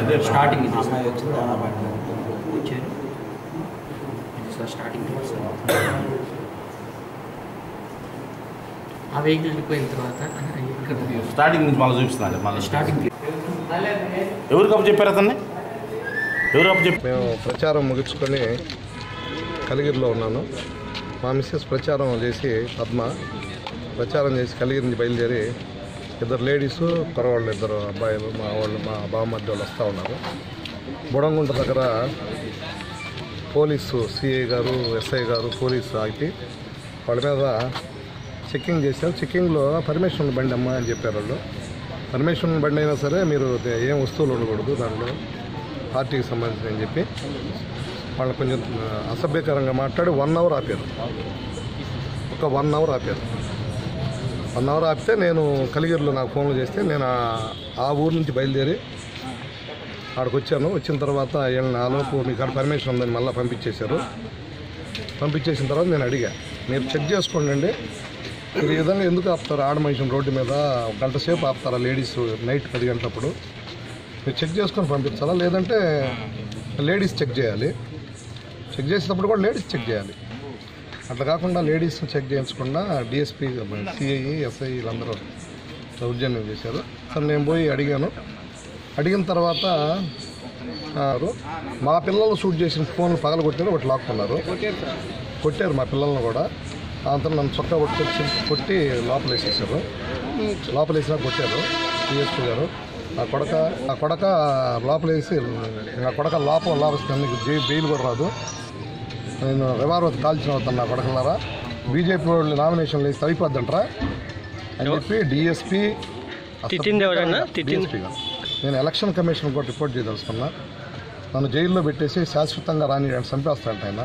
అదే స్టార్టింగ్ ఇది. అమ్మాయి వచ్చింది ఆ బండి వచ్చారు ఇది సార్ స్టార్టింగ్. ఆ వెహికల్ వెళ్ళిపోయిన తర్వాత స్టార్టింగ్ నుంచి మళ్ళీ చూపిస్తున్నాను మళ్ళీ స్టార్టింగ్ ఎవరికి అప్పు చెప్పారు అతన్ని? ఎవరు అప్పు చెప్పారు? మేము ప్రచారం ముగించుకొని కలిగిరిలో ఉన్నాను. మా మిస్సెస్ ప్రచారం చేసి పద్మ ప్రచారం చేసి కలిగిరి నుంచి బయలుదేరి ఇద్దరు లేడీస్ కురవాళ్ళు ఇద్దరు అబ్బాయిలు మా వాళ్ళు మా బావమధ్య వాళ్ళు వస్తూ ఉన్నారు. బుడంగుంట దగ్గర పోలీసు సిఐ గారు ఎస్ఐ గారు పోలీసు ఆగి వాళ్ళ మీద చెక్కింగ్ చేశారు. చెక్కింగ్లో పర్మిషన్ ఉన్న బండి అమ్మా అని చెప్పారు వాళ్ళు. పర్మిషన్ ఉన్న బండి అయినా సరే మీరు ఏం వస్తువులు ఉండకూడదు దాంట్లో పార్టీకి సంబంధించిన అని చెప్పి వాళ్ళు కొంచెం అసభ్యకరంగా మాట్లాడి వన్ అవర్ ఆపారు. ఒక వన్ అవర్ ఆపారు. వన్ అవర్ ఆపితే నేను కలిగిరిలో నాకు ఫోన్లు చేస్తే నేను ఆ- ఊరు నుంచి బయలుదేరి ఆడికి వచ్చాను వచ్చిన తర్వాత వీళ్ళని ఆలోపు మీకు అక్కడ పర్మిషన్ ఉందని మళ్ళీ పంపించేశారు. పంపించేసిన తర్వాత నేను అడిగా మీరు చెక్ చేసుకోండి మీరు ఈ విధంగా ఎందుకు ఆపుతారు? ఆడ మనిషిని రోడ్డు మీద ఒక గంట సేపు ఆపుతారా లేడీస్ నైట్ పది గంటలప్పుడు? మీరు చెక్ చేసుకొని పంపించాలా? లేదంటే లేడీస్ చెక్ చేయాలి. చెక్ చేసేటప్పుడు కూడా లేడీస్ చెక్ చేయాలి. అట్లా కాకుండా లేడీస్ చెక్ చేయించకుండా డిఎస్పీ సిఐ ఎస్ఐ వీళ్ళందరూ దౌర్జన్యం చేశారు. సరే నేను పోయి అడిగాను. అడిగిన తర్వాత మా పిల్లలు షూట్ చేసిన ఫోన్లు పగలు కొట్టారు ఒకటి లాక్కున్నారు. కొట్టారు మా పిల్లల్ని కూడా. అంతా నన్ను చొక్కా కొట్టి కొట్టి లోపల వేసేసారు లోపల వేసినా కొట్టారు డిఎస్పీ గారు. నా కొడక నా కొడక లోపల వేసి నా కొడక లోపల లోపల జై బెయిల్ కూడా రాదు. నేను రివాల్వర్ కాల్చిన అవుతాను నా బీజేపీ వాళ్ళు నామినేషన్లు వేస్తే అయిపోద్దంటారా అని చెప్పి డిఎస్పీ తిట్టింది ఎవరన్నా? తిట్టింది? DSP గారు. నేను ఎలక్షన్ కమిషన్ కూడా రిపోర్ట్ చేయదలుచుకున్నా. నన్ను జైల్లో పెట్టేసి శాశ్వతంగా రాని చంపేస్తాంట ఆయన.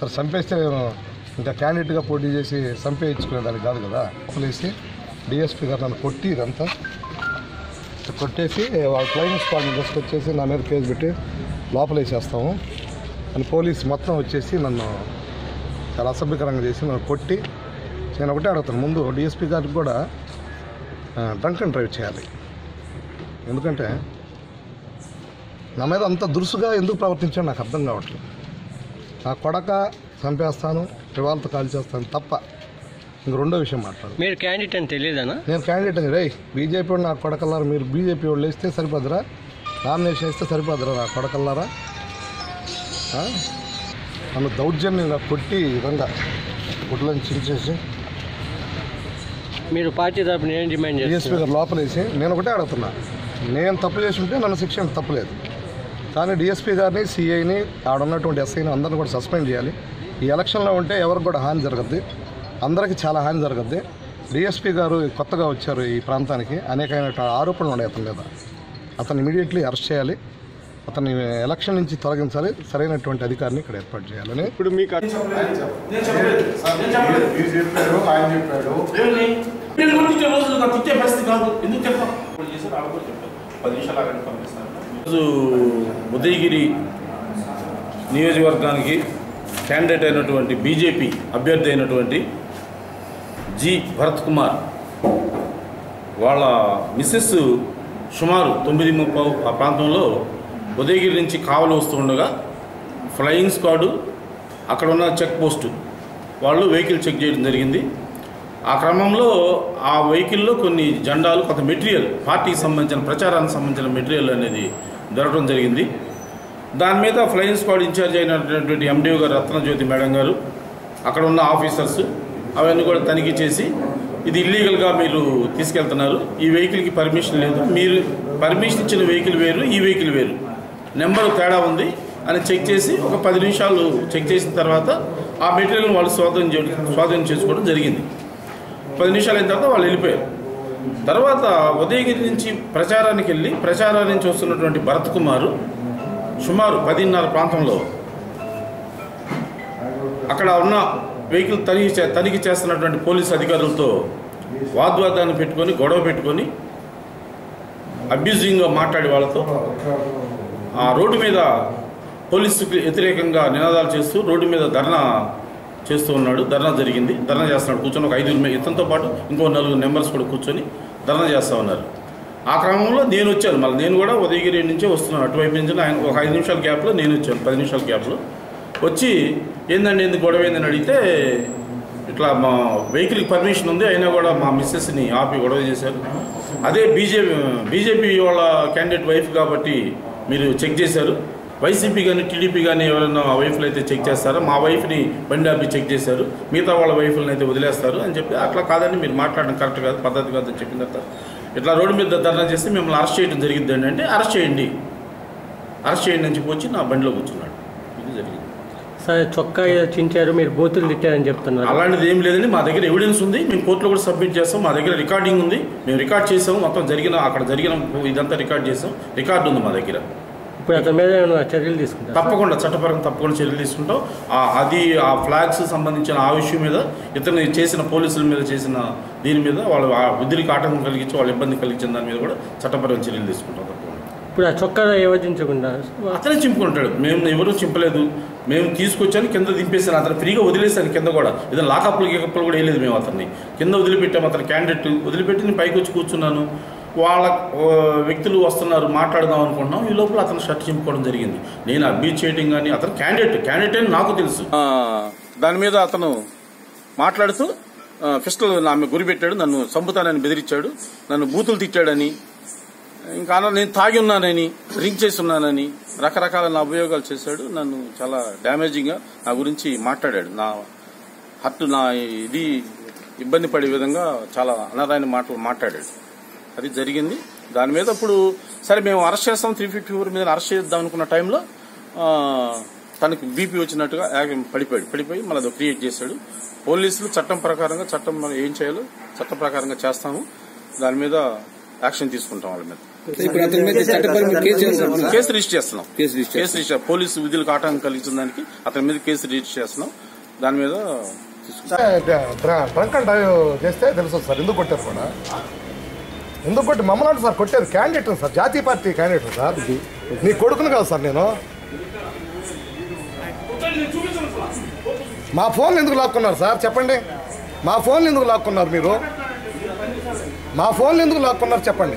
సరే చంపేస్తే నేను ఇంకా క్యాండిడేట్గా పోటీ చేసి చంపేయించుకునేదానికి కాదు కదా? వేసి డిఎస్పీ గారు నన్ను కొట్టి ఇదంతా కొట్టేసి వాళ్ళ ఫ్లయింగ్ స్క్వాడ్ని తీసుకొచ్చేసి నా మీద కేసు పెట్టి లోపలేసేస్తాము. అని పోలీస్ మొత్తం వచ్చేసి నన్ను చాలా అసభ్యకరంగా చేసి నన్ను కొట్టి నేను ఒకటే అడుగుతాను. ముందు డిఎస్పీ గారికి కూడా డ్రంక్ అండ్ డ్రైవ్ చేయాలి. ఎందుకంటే నా మీద అంత దురుసుగా ఎందుకు ప్రవర్తించాడో నాకు అర్థం కావట్లేదు. నా కొడక చంపేస్తాను రివాల్తో కాల్ చేస్తాను తప్ప ఇంక రెండో విషయం మాట్లాడు మీరు క్యాండిడేట్ అని తెలియదనా? నేను క్యాండిడేట్ అని రే బీజేపీ నా కొడకల్లారా? మీరు బీజేపీ వాళ్ళు వేస్తే సరిపోదురా? నామినేషన్ వేస్తే సరిపోదురా నా కొడకల్లారా? నన్ను దౌర్జన్యంగా కొట్టి విధంగా గుడ్లను చించేసి మీరు పార్టీ తరపున ఏం డిమాండ్ గారు లోపలేసి నేను ఒకటే అడుగుతున్నా. నేను తప్పు చేసి ఉంటే నన్ను శిక్ష తప్పలేదు. కానీ డిఎస్పీ గారిని సిఐని ఆడ ఉన్నటువంటి ఎస్ఐని అందరిని కూడా సస్పెండ్ చేయాలి. ఈ ఎలక్షన్లో ఉంటే ఎవరికి కూడా హాని జరగద్ది. అందరికీ చాలా హాని జరగద్ది. డిఎస్పీ గారు కొత్తగా వచ్చారు ఈ ప్రాంతానికి. అనేకమైన ఆరోపణలు ఉన్నాయి అతని మీద. అతన్ని ఇమీడియట్లీ అరెస్ట్ చేయాలి. అతన్ని ఎలక్షన్ నుంచి తొలగించాలి. సరైనటువంటి అధికారిని ఇక్కడ ఏర్పాటు చేయాలని. ఇప్పుడు మీకు మీరు చెప్పారు ఆయన చెప్పాడు. నేను గురించి రోజులు నాకు తిట్టే పరిస్థితి కాదు. ఎందుకు చెప్పాను ఇప్పుడు చేసి రాళ్ళు కూడా చెప్పారు. పది నిమిషాలు ఆగండి పంపిస్తాను. రోజు ఉదయగిరి నియోజకవర్గానికి క్యాండిడేట్ అయినటువంటి బీజేపీ అభ్యర్థి అయినటువంటి జి. భరత్ కుమార్. వాళ్ళ మిస్సెస్ సుమారు తొమ్మిది ముప్పై ఆ ప్రాంతంలో ఉదయగిరి నుంచి కావలి వస్తూ ఉండగా ఫ్లయింగ్ స్క్వాడు అక్కడ ఉన్న చెక్ పోస్టు వాళ్ళు వెహికల్ చెక్ చేయడం జరిగింది. ఆ క్రమంలో ఆ వెహికల్లో కొన్ని జెండాలు కొంత మెటీరియల్ పార్టీకి సంబంధించిన ప్రచారానికి సంబంధించిన మెటీరియల్ అనేది దొరకడం జరిగింది. దాని మీద ఫ్లయింగ్ స్క్వాడ్ ఇన్ఛార్జ్ అయినటువంటి ఎండిఓ గారు రత్నజ్యోతి మేడం గారు అక్కడ ఉన్న ఆఫీసర్స్ అవన్నీ కూడా తనిఖీ చేసి ఇది ఇల్లీగల్గా మీరు తీసుకెళ్తున్నారు. ఈ వెహికల్కి పర్మిషన్ లేదు. మీరు పర్మిషన్ ఇచ్చిన వెహికల్ వేరు ఈ వెహికల్ వేరు. నెంబర్ తేడా ఉంది అని చెక్ చేసి ఒక పది నిమిషాలు చెక్ చేసిన తర్వాత ఆ మెటీరియల్ వాళ్ళు స్వాధీనం చే స్వాధీనం చేసుకోవడం జరిగింది. పది నిమిషాలు అయిన తర్వాత వాళ్ళు వెళ్ళిపోయారు. తర్వాత ఉదయగిరి నుంచి ప్రచారానికి వెళ్ళి ప్రచారానికి నుంచి వస్తున్నటువంటి భరత్ కుమారు సుమారు పదిన్నర ప్రాంతంలో అక్కడ ఉన్న వెహికల్ తనిఖీ చే తనిఖీ చేస్తున్నటువంటి పోలీసు అధికారులతో వాగ్వాదాన్ని పెట్టుకొని గొడవ పెట్టుకొని అబ్యూజింగ్గా మాట్లాడే వాళ్ళతో ఆ రోడ్డు మీద పోలీసుకి వ్యతిరేకంగా నినాదాలు చేస్తూ రోడ్డు మీద ధర్నా చేస్తూ ఉన్నాడు. ధర్నా జరిగింది. ధర్నా చేస్తున్నాడు. కూర్చొని ఒక ఐదుగురు ఇతనితో పాటు ఇంకో నలుగురు మెంబర్స్ కూడా కూర్చొని ధర్నా చేస్తూ ఉన్నారు. ఆ క్రమంలో నేను వచ్చాను. మళ్ళీ నేను కూడా ఉదయగిరి నుంచే వస్తున్నాను. అటువైపు నుంచి ఆయన ఒక ఐదు నిమిషాల గ్యాప్లో నేను వచ్చాను. పది నిమిషాల గ్యాప్లో. వచ్చి ఏందండి ఎందుకు గొడవ ఏందని అడిగితే ఇట్లా మా వెహికల్కి పర్మిషన్ ఉంది. అయినా కూడా మా మిస్సెస్ని ఆపి గొడవ చేశారు. అదే బీజేపీ బీజేపీ వాళ్ళ క్యాండిడేట్ వైఫ్ కాబట్టి మీరు చెక్ చేశారు? వైసీపీ కానీ టీడీపీ కానీ ఎవరైనా వైఫ్లు అయితే చెక్ చేస్తారో? మా వైఫ్ని బండి ఆపి చెక్ చేశారు. మిగతా వాళ్ళ వైఫ్లను అయితే వదిలేస్తారు అని చెప్పి అట్లా కాదని మీరు మాట్లాడడం కరెక్ట్ కాదు పద్ధతి కాదు చెప్పిన తర్వాత. ఇట్లా రోడ్డు మీద ధర్నా చేస్తే మిమ్మల్ని అరెస్ట్ చేయడం జరిగిందండి అంటే అరెస్ట్ చేయండి. అరెస్ట్ చేయండి అని చెప్పి వచ్చి నా బండిలో కూర్చున్నాడు. ఇది జరిగింది. సరే చొక్కా చించారు మీరు బూతులు తిట్టారని చెప్తున్నారు. అలాంటిది ఏం లేదండి మా దగ్గర ఎవిడెన్స్ ఉంది మేము కోర్టులో కూడా సబ్మిట్ చేస్తాం మా దగ్గర రికార్డింగ్ ఉంది మేము రికార్డ్ చేసాము మొత్తం జరిగిన అక్కడ జరిగిన ఇదంతా రికార్డ్ చేసాం రికార్డు ఉంది మా దగ్గర. ఇప్పుడు అతని మీద ఏమైనా చర్యలు తీసుకుంటారు? తప్పకుండా చట్టపరంగా తప్పకుండా చర్యలు తీసుకుంటాం. అది ఆ ఫ్లాగ్స్ సంబంధించిన ఆ విషయం మీద ఇతను చేసిన పోలీసుల మీద చేసిన దీని మీద వాళ్ళు ఆ ఉద్రికి ఆటంకం కలిగించి వాళ్ళు ఇబ్బంది కలిగించిన దాని మీద కూడా చట్టపరమైన చర్యలు తీసుకుంటాం. ఇప్పుడు ఆ చొక్కా ఏవజించకుండా అతనే చింపుకుంటాడు. మేము ఎవరూ చింపలేదు. మేము తీసుకొచ్చాను కింద దింపేసాను అతను ఫ్రీగా వదిలేసాను కింద కూడా. ఏదైనా లాకప్లు గీకప్లు కూడా వేయలేదు మేము అతన్ని. కింద వదిలిపెట్టాము అతను క్యాండిడేట్ వదిలిపెట్టి నేను పైకి వచ్చి కూర్చున్నాను. వాళ్ళ వ్యక్తులు వస్తున్నారు మాట్లాడదాం అనుకుంటున్నాం. ఈ లోపల అతను షర్ట్ చింపుకోవడం జరిగింది. నేను అబ్బీ చేయడం కానీ అతను క్యాండిడేట్. క్యాండిడేట్ అని నాకు తెలుసు. దాని మీద అతను మాట్లాడుతూ ఫిస్టల్ నా మీద గురి పెట్టాడు. నన్ను చంపుతానని బెదిరించాడు. నన్ను బూతులు తిట్టాడని ఇంకా నేను తాగి ఉన్నానని డ్రింక్ చేసి ఉన్నానని రకరకాల నా అభియోగాలు చేశాడు. నన్ను చాలా డ్యామేజింగ్గా నా గురించి మాట్లాడాడు. నా హర్ట్ నా ఇది ఇబ్బంది పడే విధంగా చాలా అనరాని మాటలు మాట్లాడాడు. అది జరిగింది. దాని మీద ఇప్పుడు సరే మేము అరెస్ట్ చేస్తాం త్రీ ఫిఫ్టీ ఫోర్ మీద అరెస్ట్ చేద్దాం అనుకున్న టైంలో తనకి బీపీ వచ్చినట్టుగా పడిపోయాడు. పడిపోయి మళ్ళీ అది క్రియేట్ చేశాడు. పోలీసులు చట్టం ప్రకారంగా చట్టం మనం ఏం చేయాలో చట్టం ప్రకారంగా చేస్తాము. దాని మీద యాక్షన్ తీసుకుంటాం వాళ్ళ మీద. ఇప్పుడు అతని మీద చట్టపరమైన కేసు రిజిస్టర్ చేస్తున్నాం. Case register case register police విధులకు ఆటంకం కలిగించిన దానికి అతని మీద కేసు రిజిస్టర్ చేస్తున్నాం. దాని మీద డ్రంక్ అండ్ డ్రైవ్ చేస్తే తెలుసు సార్ ఎందుకు కొట్టారు కూడా? ఎందుకు కొట్టి మమ్మల్ని అంటే సార్ కొట్టేది క్యాండిడేట్ సార్ జాతీయ పార్టీ క్యాండిడేట్ సార్. నీ కొడుకును కాదు సార్ నేను. మా ఫోన్లు ఎందుకు లాక్కున్నారు సార్? చెప్పండి. మా ఫోన్లు ఎందుకు లాక్కున్నారు మీరు? మా ఫోన్లు ఎందుకు లాక్కున్నారు? చెప్పండి.